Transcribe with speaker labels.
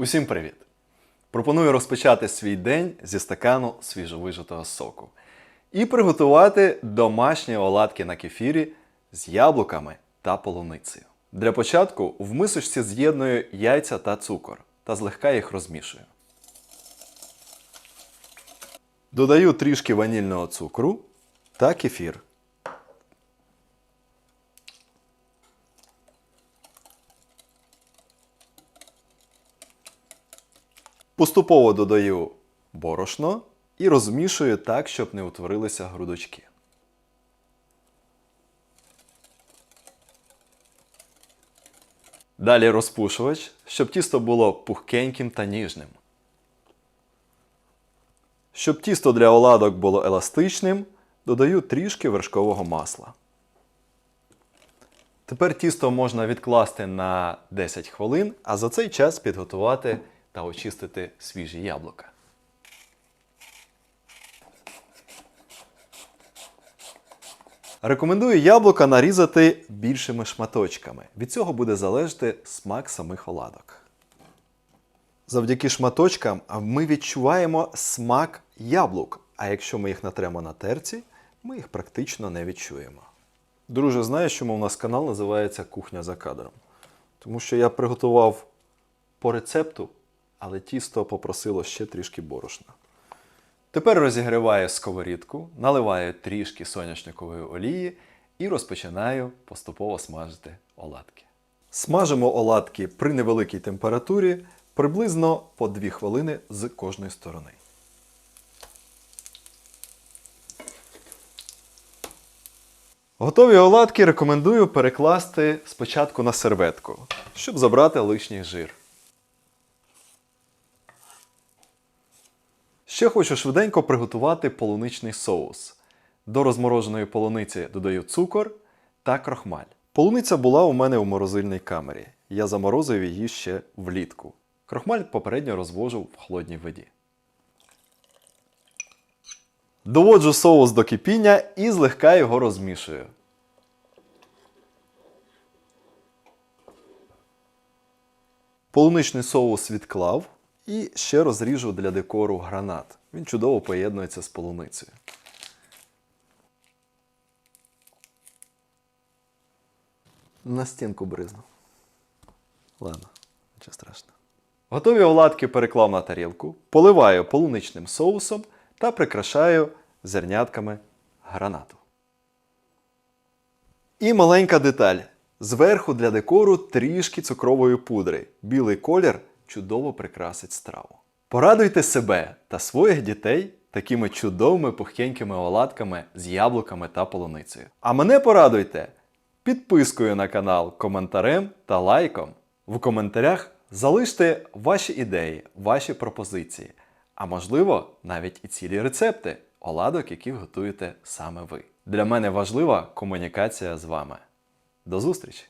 Speaker 1: Усім привіт! Пропоную розпочати свій день зі стакану свіжовижитого соку і приготувати домашні оладки на кефірі з яблуками та полуницею. Для початку в мисочці з'єдную яйця та цукор та злегка їх розмішую. Додаю трішки ванільного цукру та кефір. Поступово додаю борошно і розмішую так, щоб не утворилися грудочки. Далі розпушувач, щоб тісто було пухкеньким та ніжним. Щоб тісто для оладок було еластичним, додаю трішки вершкового масла. Тепер тісто можна відкласти на 10 хвилин, а за цей час підготувати та очистити свіжі яблука. Рекомендую яблука нарізати більшими шматочками. Від цього буде залежати смак самих оладок. Завдяки шматочкам ми відчуваємо смак яблук, а якщо ми їх натремо на терці, ми їх практично не відчуємо. Друже, знаєш, чому у нас канал називається Кухня за кадром? Тому що я приготував по рецепту, але тісто попросило ще трішки борошна. Тепер розігріваю сковорідку, наливаю трішки соняшникової олії і розпочинаю поступово смажити оладки. Смажимо оладки при невеликій температурі приблизно по 2 хвилини з кожної сторони. Готові оладки рекомендую перекласти спочатку на серветку, щоб забрати лишній жир. Ще хочу швиденько приготувати полуничний соус. До розмороженої полуниці додаю цукор та крохмаль. Полуниця була у мене у морозильній камері. Я заморозив її ще влітку. Крохмаль попередньо розвожу в холодній воді. Доводжу соус до кипіння і злегка його розмішую. Полуничний соус відклав і ще розріжу для декору гранат. Він чудово поєднується з полуницею. На стінку бризну. Ладно, нічого страшного. Готові оладки переклав на тарілку, поливаю полуничним соусом та прикрашаю зернятками гранату. І маленька деталь. Зверху для декору трішки цукрової пудри. Білий колір чудово прикрасить страву. Порадуйте себе та своїх дітей такими чудовими пухенькими оладками з яблуками та полуницею. А мене порадуйте підпискою на канал, коментарем та лайком. В коментарях залиште ваші ідеї, ваші пропозиції, а можливо, навіть і цілі рецепти оладок, які готуєте саме ви. Для мене важлива комунікація з вами. До зустрічі!